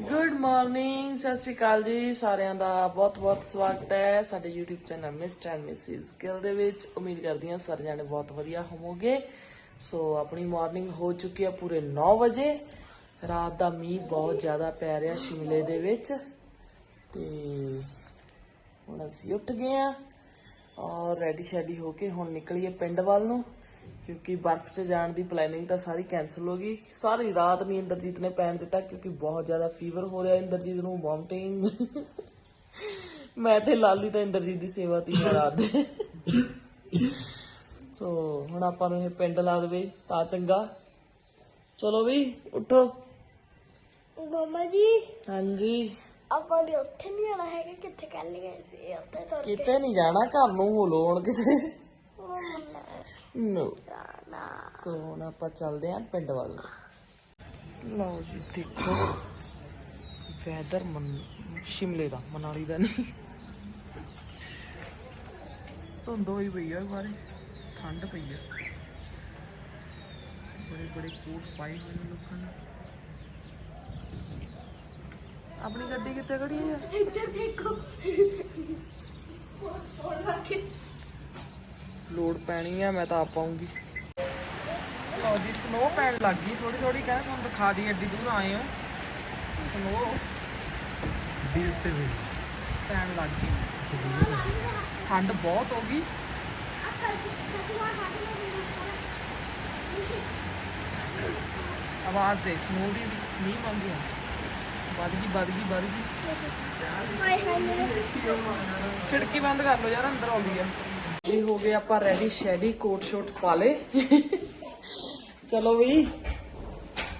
Good morning ਸਤਿ ਸ਼੍ਰੀ ਅਕਾਲ ਜੀ ਸਾਰਿਆਂ ਦਾ। ਬਹੁਤ-ਬਹੁਤ ਸਵਾਗਤ ਹੈ ਸਾਡੇ YouTube channel mister and missus Gill ਦੇ ਵਿੱਚ। ਉਮੀਦ ਕਰਦੀ ਹਾਂ ਸਾਰੇ ਜਾਣੇ ਬਹੁਤ ਵਧੀਆ ਹੋਵੋਗੇ। ਸੋ ਆਪਣੀ ਮਾਰਨਿੰਗ ਹੋ ਚੁੱਕੀ ਹੈ ਪੂਰੇ 9 ਵਜੇ। ਰਾਤ ਦਾ ਮੀਂਹ ਬਹੁਤ ਜ਼ਿਆਦਾ ਪੈ ਰਿਹਾ ਸ਼ਿਮਲੇ ਦੇ ਵਿੱਚ। ਤੇ ਹੁਣ ਅਸੀਂ ਉੱਠ ਗਏ ਆ ਔਰ ਰੈਡੀ ਸ਼ੈਡੀ ਹੋ ਕੇ ਹੁਣ ਨਿਕਲੀਏ ਪਿੰਡ ਵੱਲ ਨੂੰ। ਕਿਉਂਕਿ ਬਰਫ਼ 'ਚ ਜਾਣ ਦੀ ਪਲੈਨਿੰਗ ਤਾਂ ਸਾਰੀ ਕੈਨਸਲ ਹੋ ਗਈ। ਸਾਰੀ ਰਾਤ ਨਹੀਂ ਇੰਦਰਜੀਤ ਨੇ ਪੈਣ ਦਿੱਤਾ ਕਿਉਂਕਿ ਬਹੁਤ ਜ਼ਿਆਦਾ ਫੀਵਰ ਹੋ ਰਿਹਾ ਇੰਦਰਜੀਤ ਨੂੰ ਵੋਮਟਿੰਗ ਮੈਂ ਤੇ ਲਾਲੀ ਤਾਂ ਇੰਦਰਜੀਤ ਦੀ ਸੇਵਾ ਤੀ ਰਾਤ ਦੇ। ਸੋ ਹੁਣ ਆਪਾਂ ਨੂੰ ਇਹ ਪਿੰਡ ਲਾ ਦੇਵੇ ਤਾਂ ਚੰਗਾ। ਚਲੋ ਵੀ ਉੱਠੋ। ਮਮਾ ਜੀ ਹਾਂਜੀ। ਆਪਾਂ ਦੇ ਉੱਥੇ ਨਹੀਂ ਜਾਣਾ ਹੈਗਾ ਕਿੱਥੇ ਕੱਲ ਗਏ ਸੀ? ਉੱਥੇ ਤੋਂ ਕਿਤੇ ਨਹੀਂ ਜਾਣਾ ਘਰ ਨੂੰ ਹੋ ਲੋਣ ਕਿਤੇ। ਨੋ ਸੋ ਹੁਣ ਆਪਾਂ ਚੱਲਦੇ ਆਂ ਪਿੰਡ ਵੱਲ। ਲਓ ਜੀ ਦੇਖੋ। ਵੈਦਰ ਸ਼ਿਮਲੇ ਦਾ ਮਨਾਲੀ ਦਾ ਨਹੀਂ। ਧੁੰਦ ਹੋਈ ਪਈ ਆ ਬਾਰੇ ਠੰਡ ਪਈ ਆ। ਬੜੇ ਬੜੇ ਕੋਟ ਪਾਏ ਹੋਏ ਨੇ ਲੋਕਾਂ ਨੇ। ਆਪਣੀ ਗੱਡੀ ਕਿੱਥੇ ਖੜੀ ਹੈ ਇੱਧਰ ਦੇਖੋ। ਲੋਡ ਪੈਣੀ ਆ ਮੈਂ ਤਾਂ ਆਪ ਆਉਂਗੀ ਲਓ ਜੀ ਸਨੋ ਪੈਣ ਲੱਗ ਗਈ ਥੋੜੀ ਥੋੜੀ ਕਹਿੰਦੇ ਤੁਹਾਨੂੰ ਦਿਖਾ ਦੀ ਐਡੀ ਦੂਰ ਆਏ ਹੋ। ਸਨੋ ਦਿਲ ਤੇ ਵੀ। ਪੈਣ ਲੱਗ ਗਈ। ਠੰਡ ਬਹੁਤ ਹੋ ਗਈ। ਆਵਾਜ਼ ਦੇ ਸਨੋ ਦੀ ਨਹੀਂ ਮੰਗੀ ਵੱਧ ਗਈ ਵੱਧ ਗਈ ਵੱਧ ਗਈ। ਹਾਏ ਹਾਏ ਮੇਰੇ ਖਿੜਕੀ ਬੰਦ ਕਰ ਲਓ ਯਾਰ ਅੰਦਰ ਆਉਂਦੀ ਹੈ ਜੀ ਹੋ ਗਏ ਆਪਾਂ ਰੈਡੀ ਸ਼ੈਡੀ ਕੋਟ ਸ਼ੋਟ ਪਾ ਲੇ ਚਲੋ ਵੀ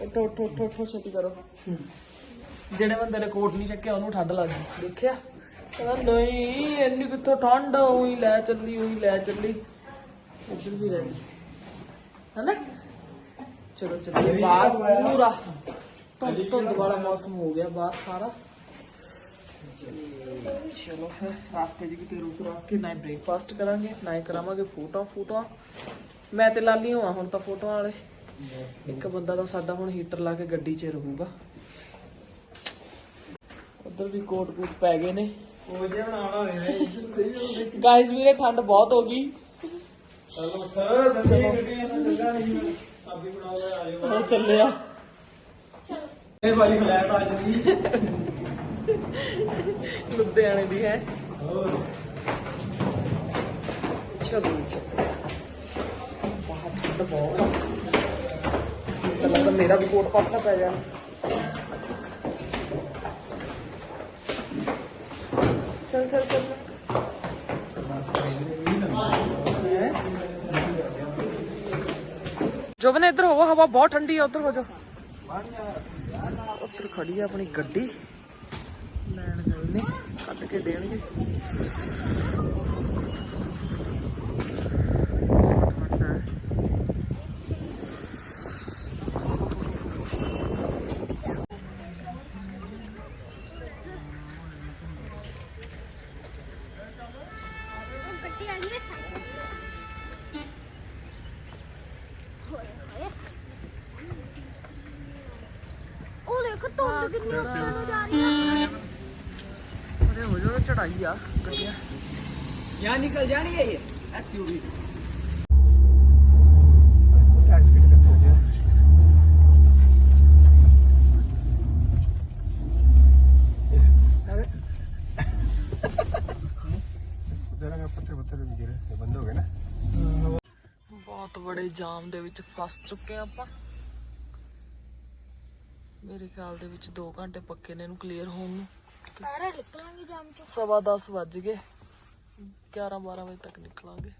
ਉੱਠੋ ਉੱਠੋ ਉੱਠੋ ਉੱਠੋ ਛੇਤੀ ਕਰੋ ਜਿਹੜੇ ਬੰਦੇ ਨੇ ਕੋਟ ਨਹੀਂ ਚੱਕਿਆ ਉਹਨੂੰ ਠੰਡ ਲੱਗ ਗਈ ਦੇਖਿਆ ਕਹਿੰਦਾ ਨਹੀਂ ਇੰਨੀ ਕਿੱਥੋਂ ਠੰਡ ਉਹੀ ਲੈ ਚੱਲੀ ਉਹੀ ਲੈ ਚੱਲੀ ਇੱਧਰ ਵੀ ਰੈਡੀ ਹਨਾ ਚਲੋ ਚੱਲੀਏ ਬਾਹਰ ਪੂਰਾ ਧੁੰਦ ਧੁੰਦ ਵਾਲਾ ਮੌਸਮ ਹੋ ਗਿਆ ਬਾਹਰ ਸਾਰਾ ਚਲੋ ਫਿਰ ਰਾਸਤੇ 'ਚ ਕਿਤੇ ਰੁਕ ਰੁਕ ਕੇ ਨਾ ਬ੍ਰੇਕਫਾਸਟ ਕਰਾਂਗੇ ਨਾ ਹੀ ਕਰਾਵਾਂਗੇ ਫੋਟੋ ਫੋਟੋਆਂ। ਮੈਂ ਤੇ ਲਾਲੀ ਹਾਂ ਹੁਣ ਤਾਂ ਫੋਟੋਆਂ ਵਾਲੇ। ਇੱਕ ਬੰਦਾ ਤਾਂ ਸਾਡਾ ਹੁਣ ਹੀਟਰ ਲਾ ਕੇ ਗੱਡੀ 'ਚ ਰਹੂਗਾ। ਉਧਰ ਵੀ ਕੋਟ ਕੋਟ ਪੈ ਗਏ ਨੇ। ਉਹ ਜੇ ਬਣਾਉਣਾ ਹੋਵੇ ਸਹੀ ਗਾਇਸ ਵੀਰੇ ਠੰਡ ਬਹੁਤ ਹੋ ਗਈ। ਚਲੋ ਸਰ ਦੰਦੀ ਗੱਡੀਆਂ ਨਾਲ ਲੱਗਾ ਨਹੀਂ ਆਪੀ ਬਣਾਓ ਆ ਜਾਓ। ਉਹ ਚੱਲਿਆ। ਇਹ ਵਾਲੀ ਫਲੈਟ ਆ ਜਣੀ। ਲੁਧਿਆਣੇ ਦੀ ਹੈ। ਹੋਰ ਚਲੋ ਜੀ ਬਾਹਰ ਠੰਡ ਬਹੁਤ ਆ। ਮੈਨੂੰ ਤਾਂ ਲੱਗਦਾ ਮੇਰਾ ਵੀ ਕੋਟ ਪੱਟਣਾ ਪੈ ਜਾਣਾ ਚਲ ਚਲ ਚਲ। ਹੈਂ? ਜੋਬਨ ਇੱਧਰ ਹੋਵੋ ਹਵਾ ਬਹੁਤ ਠੰਡੀ ਆ, ਉੱਧਰ ਹੋ ਜਾ। ਉੱਧਰ ਖੜੀ ਆ ਆਪਣੀ ਗੱਡੀ। ਲੈਣ ਗਏ ਨੇ ਕੱਢ ਕੇ ਦੇਣਗੇ। ਉਹ ਦੇਖੋ ਧੁੰਦ ਕਿੰਨੀ ਉੱਤੇ ਨੂੰ ਜਾ ਰਹੀ ਹੈ। ਚੜਾਈ ਆ ਗੱਡੀਆਂ। ਯਾ ਨਿਕਲ ਜਾਣੀ ਹੈ ਇਹ। ਐਸਯੂਵੀ ਬਹੁਤ ਬੜੇ ਜਾਮ ਦੇ ਵਿੱਚ ਫਸ ਚੁੱਕੇ ਆਪਾਂ। ਮੇਰੇ ਖਿਆਲ ਦੇ ਵਿੱਚ 2 ਘੰਟੇ ਪੱਕੇ ਨੇ ਇਹਨੂੰ ਕਲੀਅਰ ਹੋਣ ਨੂੰ। ਸਾਰੇ ਨਿਕਲਾਂਗੇ ਜਾਮ ਚੋਂ। ਸਵਾ 10 ਵੱਜ ਗਏ। 11 12 ਵਜੇ ਤੱਕ ਨਿਕਲਾਂਗੇ।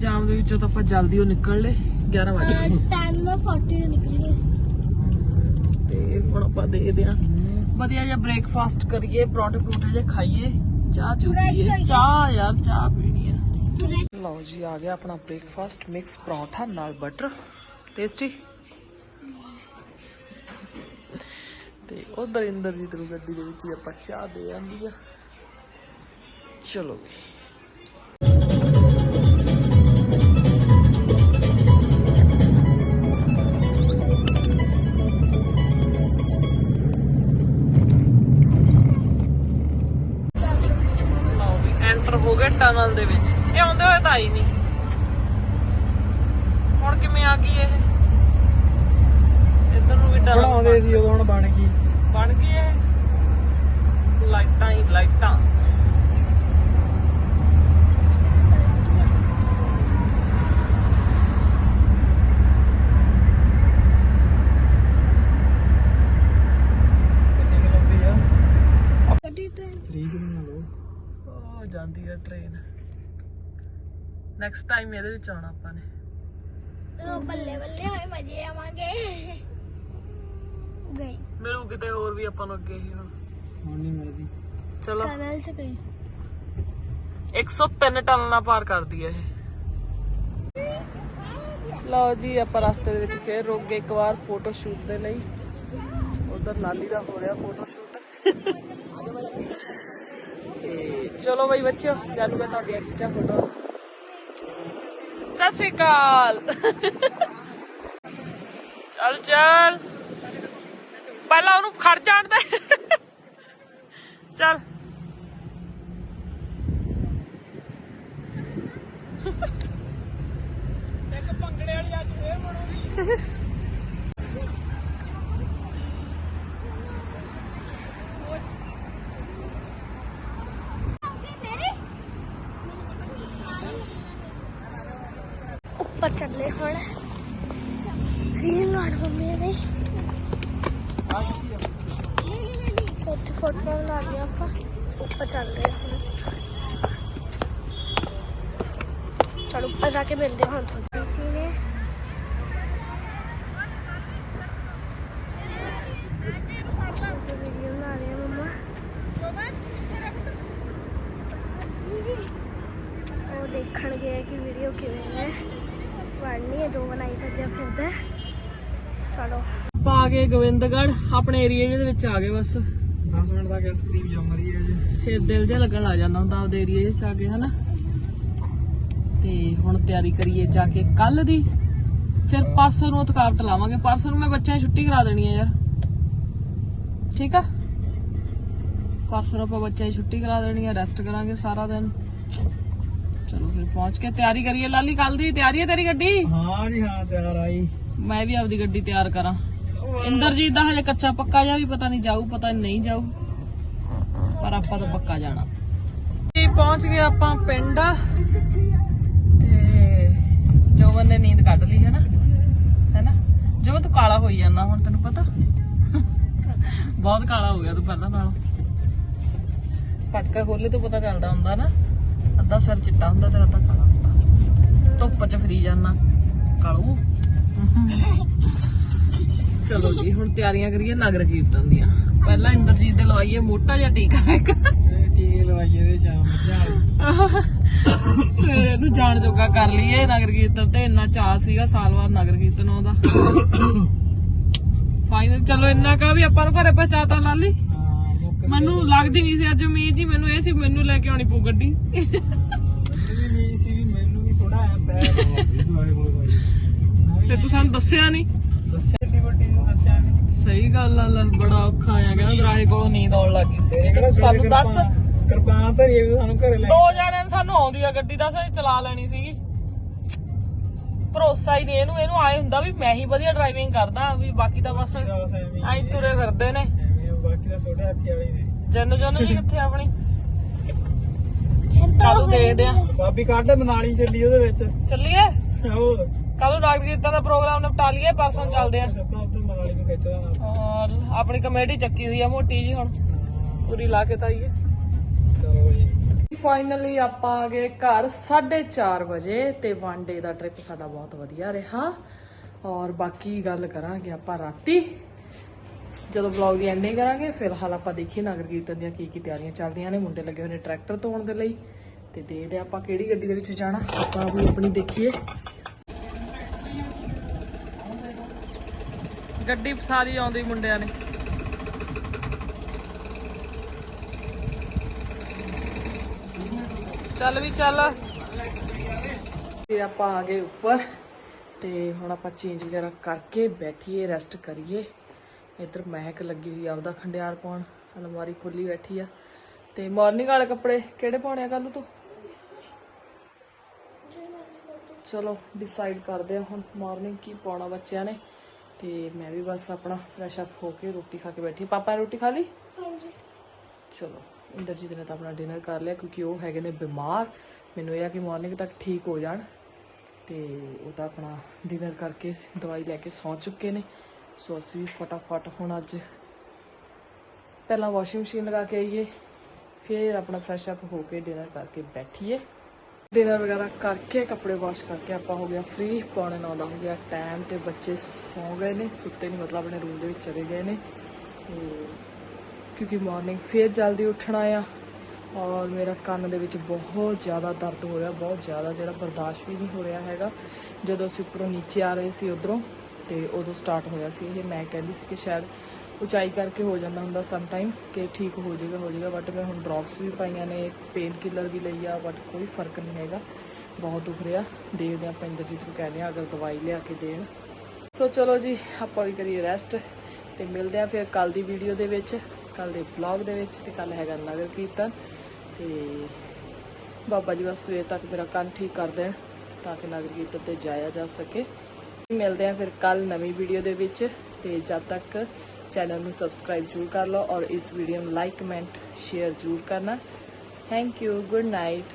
ਜਾਮ ਦੇ ਵਿੱਚੋਂ ਤਾਂ ਆਪਾਂ ਜਲਦੀ ਉਹ ਨਿਕਲ ਲੇ 11 ਵਜੇ 10:40 ਨਿਕਲੀ ਗਈ ਸੀ ਤੇ ਹੁਣ ਆਪਾਂ ਦੇਖਦੇ ਆਂ। ਵਧੀਆ ਜਿਹਾ ਬ੍ਰੇਕਫਾਸਟ ਕਰੀਏ ਪਰੌਂਠੇ ਪਰੌਂਠੇ ਜੇ ਖਾਈਏ। ਚਾਹ ਚੂ ਪੀਏ ਚਾਹ ਯਾਰ ਚਾਹ ਪੀਣੀ ਆ। ਲਓ ਜੀ ਆ ਗਿਆ ਆਪਣਾ ਬ੍ਰੇਕਫਾਸਟ ਮਿਕਸ ਪਰੌਂਠਾ ਨਾਲ ਬਟਰ ਟੇਸਟੀ ਤੇ ਉਧਰ ਇੰਦਰਜੀਤ ਨੂੰ ਗੱਡੀ ਦੇ ਵਿੱਚ ਆਪਾਂ ਚਾਹ ਦੇ ਆਂਦੀ ਆ। ਚਲੋ ਵੀ ਟਨਲ ਦੇ ਵਿੱਚ। ਇਹ ਆਉਂਦੇ ਹੋਏ ਤਾਂ ਆਈ ਨਹੀਂ। ਹੁਣ ਕਿਵੇਂ ਆ ਗਈ ਇਹ? ਵੀ ਬਣਾਉਂਦੇ ਸੀ ਉਦੋਂ ਹੁਣ ਬਣ ਗਈ। ਬਣ ਗਈ ਇਹ ਲਾਈਟਾਂ ਹੀ ਲਾਈਟਾਂ। ਲੰਬੀ ਆ? ਟ੍ਰੇਨ 3 ਕਿੰਨਾ ਲੋ ਉਹ ਜਾਂਦੀ ਹੈ ਟ੍ਰੇਨ ਨੈਕਸਟ ਟਾਈਮ ਇਹਦੇ ਵਿੱਚ ਆਉਣਾ ਆਪਾਂ ਨੇ। ਉਹ ਬੱਲੇ ਬੱਲੇ ਹੋਏ ਮਜ਼ੇ ਆਵਾਂਗੇ। ਗਈ ਮਿਲੂ ਕਿਤੇ ਹੋਰ ਵੀ ਆਪਾਂ ਨੂੰ ਅੱਗੇ ਹੀ ਹੁਣ। ਹੁਣ ਨਹੀਂ ਮਿਲਦੀ। ਚਲੋ। ਟਨਲ ਚ ਗਈ 103 ਟਨ ਨਾਲ ਪਾਰ ਕਰਦੀ ਹੈ ਇਹ। ਲਓ ਜੀ ਆਪਾਂ ਰਸਤੇ ਦੇ ਵਿੱਚ ਫੇਰ ਰੁਕ ਗਏ ਇੱਕ ਵਾਰ ਫੋਟੋ ਸ਼ੂਟ ਦੇ ਲਈ। ਉਧਰ ਲਾਲੀ ਦਾ ਹੋ ਰਿਹਾ ਫੋਟੋ ਸ਼ੂਟ ਤੇ ਚਲੋ ਬਈ ਬੱਚਿਓ ਜਦ ਮੈਂ ਤੁਹਾਡੀਆਂ ਖਿੱਚਾਂ ਫੋਟੋ ਸਤਿ ਸ਼੍ਰੀ ਅਕਾਲ। ਚੱਲ ਚੱਲ। ਪਹਿਲਾਂ ਉਹਨੂੰ ਖੜ ਜਾਣ ਦੇ। ਚੱਲ। ਉੱਪਰ ਚੱਲੇ ਹੁਣ। ਰੀਲ ਲਾਣ ਮੰਮੀ ਨੇ ਉੱਥੇ ਫੋਟੋ ਬਣਾ ਲਿਆ ਆਪਾਂ। ਉੱਪਰ ਚੱਲ ਰਹੇ ਹਾਂ। ਹੁਣ ਚਲੋ ਉੱਪਰ ਜਾ ਕੇ ਮਿਲਦੇ ਹਾਂ ਤੁਹਾਨੂੰ। ਜੀ ਨੇ ਵੀਡੀਓ ਬਣਾ ਰਹੇ ਹਾਂ ਉਹ ਦੇਖਣ ਗਏ ਕਿ ਵੀਡੀਓ ਕਿਵੇਂ ਹੈ। ਬਣਨੀ ਹੈ, ਦੋ ਬਣਾਈ ਭੱਜਿਆ ਫਿਰਦਾ ਹੈ। ਚਲੋ। ਪਾ ਗਏ ਗੋਬਿੰਦਗੜ੍ਹ, ਆਪਣੇ ਏਰੀਆ ਦੇ ਵਿੱਚ ਆ ਗਏ ਬਸ। 10 ਮਿੰਟ ਤੱਕ ਆਈਸਕ੍ਰੀਮ ਜੰਮ ਰਹੀ ਹੈ ਜੀ। ਫਿਰ ਦਿਲ ਜਿਹਾ ਲੱਗਣ ਲੱਗ ਜਾਂਦਾ ਹੁੰਦਾ ਆਪਦੇ ਏਰੀਆ 'ਚ ਆ ਕੇ ਹਨਾ? ਤੇ ਹੁਣ ਤਿਆਰੀ ਕਰੀਏ ਜਾ ਕੇ ਕੱਲ ਦੀ ਫਿਰ ਪਰਸੋਂ ਨੂੰ ਥਕਾਵਟ ਲਾਵਾਂਗੇ। ਪਰਸੋਂ ਨੂੰ ਮੈਂ ਬੱਚਿਆਂ ਦੀ ਛੁੱਟੀ ਕਰਾ ਦੇਣੀ ਆ ਯਾਰ। ਠੀਕ ਆ? ਪਰਸੋਂ ਨੂੰ ਆਪਾਂ ਬੱਚਿਆਂ ਦੀ ਛੁੱਟੀ ਕਰਾ ਦੇਣੀ ਆ ਰੈਸਟ ਕਰਾਂਗੇ ਸਾਰਾ ਦਿਨ। ਚਲੋ ਫਿਰ ਪਹੁੰਚ ਕੇ ਤਿਆਰੀ ਕਰੀਏ। ਲਾਲੀ ਕੱਲ ਦੀ ਤਿਆਰੀ ਹੈ ਤੇਰੀ ਗੱਡੀ? ਹਾਂ ਜੀ ਹਾਂ ਤਿਆਰ ਆਈ ਮੈਂ ਵੀ ਆਪਦੀ ਗੱਡੀ ਤਿਆਰ ਕਰਾਂ। ਇੰਦਰਜੀਤ ਦਾ ਹਜੇ ਕੱਚਾ ਪੱਕਾ ਜਾਂ ਵੀ ਪਤਾ ਨਹੀਂ ਜਾਊ ਪਤਾ ਨਹੀਂ ਜਾਊ। ਪਰ ਆਪਾਂ ਤਾਂ ਪੱਕਾ ਜਾਣਾ। ਜੀ, ਪਹੁੰਚ ਗਏ ਆਪਾਂ ਪਿੰਡ। ਤੇ ਜੋਵਨ ਨੇ ਨੀਂਦ ਕੱਢ ਲਈ, ਹੈ ਨਾ? ਹੈ ਨਾ? ਜੋਵਨ ਤੂੰ ਕਾਲਾ ਹੋਈ ਜਾਂਦਾ ਹੁਣ, ਤੈਨੂੰ ਪਤਾ? ਬਹੁਤ ਕਾਲਾ ਹੋ ਗਿਆ ਤੂੰ ਪਹਿਲਾਂ ਨਾਲੋਂ। ਪਟਕਾ ਖੋਲੇ ਤੋਂ ਪਤਾ ਚੱਲਦਾ ਹੁੰਦਾ ਨਾ। ਅੱਧਾ ਸਿਰ ਚਿੱਟਾ ਹੁੰਦਾ, ਤੇਰਾ ਤਾਂ ਕਾਲਾ ਹੁੰਦਾ। ਧੁੱਪ 'ਚ ਫਰੀ ਜਾਂਦਾ, ਕਾਲੂ। ਚਲੋ ਜੀ, ਹੁਣ ਤਿਆਰੀਆਂ ਕਰੀਏ ਨਗਰ ਕੀਰਤਨ ਦੀਆਂ। ਪਹਿਲਾਂ ਇੰਦਰਜੀਤ ਦੇ ਲਵਾਈਏ ਮੋਟਾ ਜਿਹਾ ਟੀਕਾ ਇੱਕ। ਟੀਕੇ ਲਵਾਈਏ ਚਾਹ ਮੱਝਾਂ। ਸਵੇਰੇ ਨੂੰ ਜਾਣ ਜੋਗਾ ਕਰ ਲਈਏ ਨਗਰ ਕੀਰਤਨ ਤੇ ਇੰਨਾ ਚਾਹ ਸੀਗਾ ਸਾਲ ਬਾਅਦ ਨਗਰ ਕੀਰਤਨ ਆਉਂਦਾ। ਫਾਈਨਲ ਚਲੋ ਇੰਨਾ ਕਾ ਵੀ ਆਪਾਂ ਨੂੰ ਘਰੇ ਪਹੁੰਚਾਤਾ ਲਾਲੀ। ਹਾਂ ਮੁੱਕ ਮੈਨੂੰ ਲੱਗਦੀ ਨਹੀਂ ਸੀ ਅੱਜ ਉਮੀਦ ਜੀ ਮੈਨੂੰ ਇਹ ਸੀ ਮੈਨੂੰ ਲੈ ਕੇ ਆਉਣੀ ਪਊ ਗੱਡੀ। ਮੈਨੂੰ ਵੀ ਥੋੜਾ ਐ ਪੈ ਹੋਏ ਹੋਏ ਤੇ ਤੂੰ ਸਾਨੂੰ ਦੱਸਿਆ ਨਹੀਂ ਦੱਸਿਆ ਏਡੀ ਵੱਡੀ ਨੂੰ ਦੱਸਿਆ ਨਹੀਂ ਸਹੀ ਗੱਲ ਆ ਲੈ ਬੜਾ ਔਖਾ ਆ ਗਿਆ ਦਰਾਹੇ ਕੋਲੋਂ ਨੀਂਦ ਆਉਣ ਲੱਗੀ ਸੀ ਤੂੰ ਸਾਨੂੰ ਦੱਸ। ਕਿਰਪਾਨ ਧਰੀ ਸਾਨੂੰ ਘਰੇ ਲੈ ਦੋ ਜਣਿਆਂ ਨੂੰ ਸਾਨੂੰ ਆਉਂਦੀ ਆ ਗੱਡੀ ਦੱਸ ਅਸੀਂ ਚਲਾ ਲੈਣੀ ਸੀਗੀ। ਭਰੋਸਾ ਹੀ ਨਹੀਂ ਇਹਨੂੰ ਇਹਨੂੰ ਆਏ ਹੁੰਦਾ ਵੀ ਮੈਂ ਹੀ ਵਧੀਆ ਡਰਾਈਵਿੰਗ ਕਰਦਾ ਵੀ ਬਾਕੀ ਤਾਂ ਬਸ ਐਂ ਤੁਰੇ ਫਿਰਦੇ ਨੇ। ਬਾਕੀ ਦਾ ਛੋਟੇ ਹਾਥੀ ਵਾਲੀ ਨੇ। ਜਨ ਜਨ ਜੀ ਕਿੱਥੇ ਆਪਣੀ? ਕੱਲ ਦੇਖਦੇ ਆ। ਬਾਬੀ ਕੱਢ ਮਨਾਲੀ ਚੱਲੀ ਉਹਦੇ ਵਿੱਚ। ਚੱਲੀਏ? ਹੋਰ। ਕੱਲ ਨਗਰ ਕੀਰਤਨ ਦਾ ਪ੍ਰੋਗਰਾਮ ਨਿਪਟਾ ਲਈਏ ਪਰਸੋਂ ਨੂੰ ਚੱਲਦੇ ਆ। ਸਿੱਧਾ ਉੱਧਰ ਮਨਾਲੀ ਨੂੰ ਖਿੱਚਦਾ ਨਾ ਔਰ ਆਪਣੀ ਕਮੇਟੀ ਚੱਕੀ ਹੋਈ ਆ ਮੋਟੀ ਜੀ ਹੁਣ। ਪੂਰੀ ਲਾ ਕੇ ਤਾਂ ਆਈਏ। ਚਲੋ ਜੀ। ਫਾਈਨਲੀ ਆਪਾਂ ਆ ਗਏ ਘਰ 4:30 ਵਜੇ ਤੇ ਵਨ ਡੇ ਦਾ ਟ੍ਰਿਪ ਸਾਡਾ ਬਹੁਤ ਵਧੀਆ ਰਿਹਾ। ਔਰ ਬਾਕੀ ਗੱਲ ਕਰਾਂਗੇ ਆਪਾਂ ਰਾਤੀ। ਜਦੋਂ ਵਲੌਗ ਦੀ ਐਂਡਿੰਗ ਕਰਾਂਗੇ ਫਿਲਹਾਲ ਆਪਾਂ ਦੇਖੀਏ ਨਗਰ ਕੀਰਤਨ ਦੀਆਂ ਕੀ ਕੀ ਤਿਆਰੀਆਂ ਚੱਲਦੀਆਂ ਨੇ ਮੁੰਡੇ ਲੱਗੇ ਹੋਏ ਨੇ ਟਰੈਕਟਰ ਧੋਣ ਦੇ ਲਈ ਤੇ ਦੇਖਦੇ ਆਪਾਂ ਕਿਹੜੀ ਗੱਡੀ ਦੇ ਵਿੱਚ ਜਾਣਾ। ਆਪਾਂ ਵੀ ਆਪਣੀ ਦੇਖੀਏ। ਗੱਡੀ ਫਸਾਰੀ ਆਉਂਦੀ ਮੁੰਡਿਆਂ ਨੇ। ਚੱਲ ਵੀ ਚੱਲ। ਤੇ ਆਪਾਂ ਆ ਗਏ ਉੱਪਰ ਤੇ ਹੁਣ ਆਪਾਂ ਚੇਂਜ ਵਗੈਰਾ ਕਰਕੇ ਬੈਠੀਏ ਰੈਸਟ ਕਰੀਏ। ਇੱਧਰ ਮਹਿਕ ਲੱਗੀ ਹੋਈ ਆ ਉਹਦਾ ਖੰਡਿਆਰ ਪਾਉਣ, ਅਲਮਾਰੀ ਖੁੱਲੀ ਬੈਠੀ ਆ। ਤੇ ਮਾਰਨਿੰਗ ਵਾਲੇ ਕੱਪੜੇ ਕਿਹੜੇ ਪਾਉਣੇ ਆ ਕੱਲ ਨੂੰ ਤੂੰ? ਚਲੋ ਡਿਸਾਈਡ ਕਰਦੇ ਆ ਹੁਣ ਮਾਰਨਿੰਗ ਕੀ ਪਾਉਣਾ ਬੱਚਿਆਂ ਨੇ। ਤੇ ਮੈਂ ਵੀ ਬਸ ਆਪਣਾ ਫਰੈਸ਼ ਅਪ ਹੋ ਕੇ ਰੋਟੀ ਖਾ ਕੇ ਬੈਠੀ ਪਾਪਾ ਰੋਟੀ ਖਾ ਲਈ? ਹਾਂਜੀ। ਚਲੋ ਇੰਦਰਜੀਤ ਨੇ ਤਾਂ ਆਪਣਾ ਡਿਨਰ ਕਰ ਲਿਆ ਕਿਉਂਕਿ ਉਹ ਹੈਗੇ ਨੇ ਬਿਮਾਰ। ਮੈਨੂੰ ਇਹ ਆ ਕਿ ਮਾਰਨਿੰਗ ਤੱਕ ਠੀਕ ਹੋ ਜਾਣ। ਤੇ ਉਹ ਤਾਂ ਆਪਣਾ ਡਿਨਰ ਕਰਕੇ ਦਵਾਈ ਲੈ ਕੇ ਸੌਂ ਚੁੱਕੇ ਨੇ। ਸੋ ਅਸੀਂ ਵੀ ਫਟਾਫਟ ਹੁਣ ਅੱਜ ਪਹਿਲਾਂ ਵਾਸ਼ਿੰਗ ਮਸ਼ੀਨ ਲਗਾ ਕੇ ਆਈਏ ਫਿਰ ਆਪਣਾ ਫਰੈਸ਼ ਅਪ ਹੋ ਕੇ ਡਿਨਰ ਕਰਕੇ ਬੈਠੀਏ। ਡਿਨਰ ਵਗੈਰਾ ਕਰਕੇ, ਕੱਪੜੇ ਵਾਸ਼ ਕਰਕੇ ਆਪਾਂ ਹੋ ਗਿਆ ਫ੍ਰੀ ਪੌਣੇ ਨੌ ਦਾ ਹੋ ਗਿਆ ਟਾਈਮ ਤੇ ਬੱਚੇ ਸੌਂ ਗਏ ਨੇ, ਸੁੱਤੇ ਨਹੀਂ ਮਤਲਬ ਆਪਣੇ ਰੂਮ ਦੇ ਵਿੱਚ ਚਲੇ ਗਏ ਨੇ। ਕਿਉਂਕਿ ਮਾਰਨਿੰਗ ਫੇਰ ਜਲਦੀ ਉੱਠਣਾ ਆ ਔਰ ਮੇਰਾ ਕੰਨ ਦੇ ਵਿੱਚ ਬਹੁਤ ਜ਼ਿਆਦਾ ਦਰਦ ਹੋ ਰਿਹਾ, ਬਹੁਤ ਜ਼ਿਆਦਾ ਜਿਹੜਾ ਬਰਦਾਸ਼ਤ ਵੀ ਨਹੀਂ ਹੋ ਰਿਹਾ ਹੈਗਾ। ਜਦੋਂ ਅਸੀਂ ਉੱਪਰੋਂ ਨੀਚੇ ਆ ਰਹੇ ਸੀ ਉਧਰੋਂ, ਤੇ ਉਦੋਂ ਸਟਾਰਟ ਹੋਇਆ ਸੀ ਇਹ, ਮੈਂ ਕਹਿੰਦੀ ਸੀ ਕਿ ਸ਼ਾਇਦ ਉਚਾਈ ਕਰਕੇ ਹੋ ਜਾਂਦਾ ਹੁੰਦਾ ਸਮ ਟਾਈਮ ਕਿ ਠੀਕ ਹੋ ਜਾਏਗਾ ਹੋ ਜਾਏਗਾ ਬਟ ਮੈਂ ਹੁਣ ਡ੍ਰੌਪਸ ਵੀ ਪਾਈਆਂ ਨੇ ਪੇਨ ਕਿਲਰ ਵੀ ਲਈ ਆ ਬਟ ਕੋਈ ਫ਼ਰਕ ਨਹੀਂ ਹੈਗਾ। ਬਹੁਤ ਦੁਖ ਰਿਹਾ। ਦੇਖਦੇ ਹਾਂ ਆਪਾਂ ਇੰਦਰਜੀਤ ਨੂੰ ਕਹਿੰਦੇ ਆ ਅਗਰ ਦਵਾਈ ਲਿਆ ਕੇ ਦੇਣ। ਸੋ ਚਲੋ ਜੀ, ਆਪਾਂ ਵੀ ਕਰੀਏ ਰੈਸਟ ਤੇ ਮਿਲਦੇ ਆ ਫਿਰ ਕੱਲ ਦੀ ਵੀਡੀਓ ਦੇ ਵਿੱਚ ਕੱਲ ਦੇ ਵਲੌਗ ਦੇ ਵਿੱਚ ਤੇ ਕੱਲ ਹੈਗਾ ਨਗਰ ਕੀਰਤਨ। ਤੇ ਬਾਬਾ ਜੀ ਬਸ ਸਵੇਰ ਤੱਕ ਮੇਰਾ ਕੰਨ ਠੀਕ ਕਰ ਦੇਣ ਤਾਂ ਕਿ ਨਗਰ ਕੀਰਤਨ ਤੇ ਜਾਇਆ ਜਾ ਸਕੇ। ਮਿਲਦੇ ਆ ਫਿਰ ਕੱਲ ਨਵੀਂ ਵੀਡੀਓ ਦੇ ਵਿੱਚ ਤੇ ਜਦ ਤੱਕ ਚੈਨਲ ਨੂੰ ਸਬਸਕ੍ਰਾਈਬ ਜ਼ਰੂਰ ਕਰ ਲਓ ਔਰ ਇਸ ਵੀਡੀਓ ਨੂੰ ਲਾਈਕ, ਕਮੈਂਟ, ਸ਼ੇਅਰ ਜ਼ਰੂਰ ਕਰਨਾ। Thank you good night